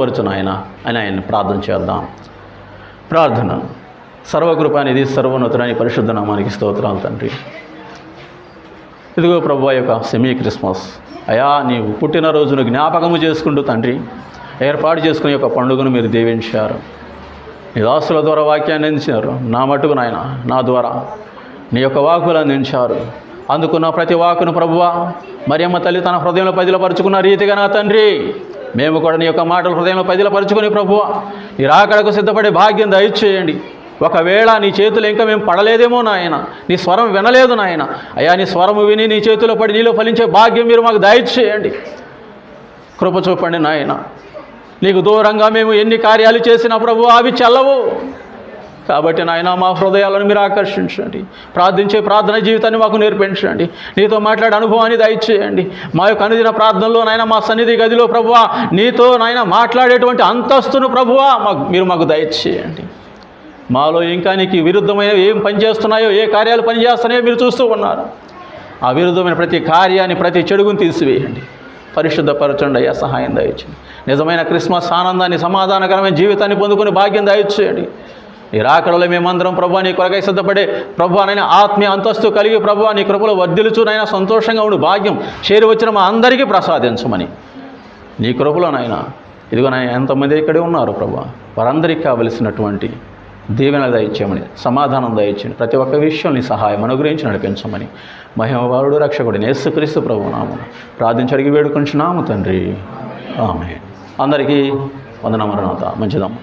పరుచును ఆయన అని ఆయన్ని ప్రార్థన చేద్దాం. ప్రార్థన. సర్వకృపానిధి సర్వోన్నతుడని పరిశుద్ధ నామానికి స్తోత్రాలు తండ్రి. ఇదిగో ప్రభు యొక్క సెమీ క్రిస్మస్. అయా నీవు పుట్టినరోజును జ్ఞాపకము చేసుకుంటూ తండ్రి ఏర్పాటు చేసుకునే యొక్క పండుగను మీరు దీవించారు. నీ దాసుల ద్వారా వాక్యాన్ని అందించారు. నా మటుకు నాయన నా ద్వారా నీ యొక్క వాకులు అందించారు. అందుకున్న ప్రతి వాకును ప్రభువా మరియమ్మ తల్లి తన హృదయంలో పదిలపరుచుకున్న రీతిగా నా తండ్రి మేము కూడా నీ యొక్క మాటలు హృదయంలో పదిలపరుచుకొని ప్రభువా నీ రాకడకు సిద్ధపడే భాగ్యం దయచేయండి. ఒకవేళ నీ చేతులు ఇంకా మేము పడలేదేమో నాయన నీ స్వరం వినలేదు నాయన అయ్యా నీ స్వరము విని నీ చేతిలో పడి నీలో ఫలించే భాగ్యం మీరు మాకు దయచేయండి. కృప చూపండి నాయన. నీకు దూరంగా మేము ఎన్ని కార్యాలు చేసినా ప్రభు అవి చెల్లవు. కాబట్టి నాయన మా హృదయాలను మీరు ఆకర్షించండి. ప్రార్థించే ప్రార్థన జీవితాన్ని మాకు నేర్పించండి. నీతో మాట్లాడే అనుభవాన్ని దయచేయండి. మా యొక్క అనుదిన ప్రార్థనలో నాయన మా సన్నిధి గదిలో ప్రభువా నీతో నాయన మాట్లాడేటువంటి అంతస్తును ప్రభువా మాకు మీరు మాకు దయచేయండి. మాలో ఇంకా నీకు విరుద్ధమైన ఏం పనిచేస్తున్నాయో ఏ కార్యాలు పనిచేస్తున్నాయో మీరు చూస్తూ ఉన్నారు. ఆ విరుద్ధమైన ప్రతి కార్యాన్ని ప్రతి చెడుగును తీసివేయండి. పరిశుద్ధపరచండి అయ్యా సహాయం దయచేయండి. నిజమైన క్రిస్మస్ ఆనందాన్ని సమాధానకరమైన జీవితాన్ని పొందుకుని భాగ్యం దయచేయండి. ఈ రాకడలో మేమందరం ప్రభు నీ కొరకై సిద్ధపడే ప్రభు అనైనా ఆత్మీయ అంతస్తు కలిగి ప్రభు నీ కృపలో వర్ధిలుచునైనా సంతోషంగా ఉండి భాగ్యం చేరి వచ్చిన మా అందరికీ ప్రసాదించమని. నీ కృపలోనైనా ఇదిగో నాయన ఎంతమంది ఇక్కడే ఉన్నారు ప్రభు వారందరికీ కావలసినటువంటి దీవెన దయచేయమని సమాధానం దయచేయండి ప్రతి ఒక్క విషయం నీ సహాయం అనుగ్రహించి నడిపించమని. మహిమవారుడు రక్షకుడిని నేసుక్రీస్తు ప్రభు నామం ప్రార్థించి అడిగి వేడుకుంటున్నాము తండ్రి. ఆమె అందరికీ వందనమరణత మంచిదమ్మా.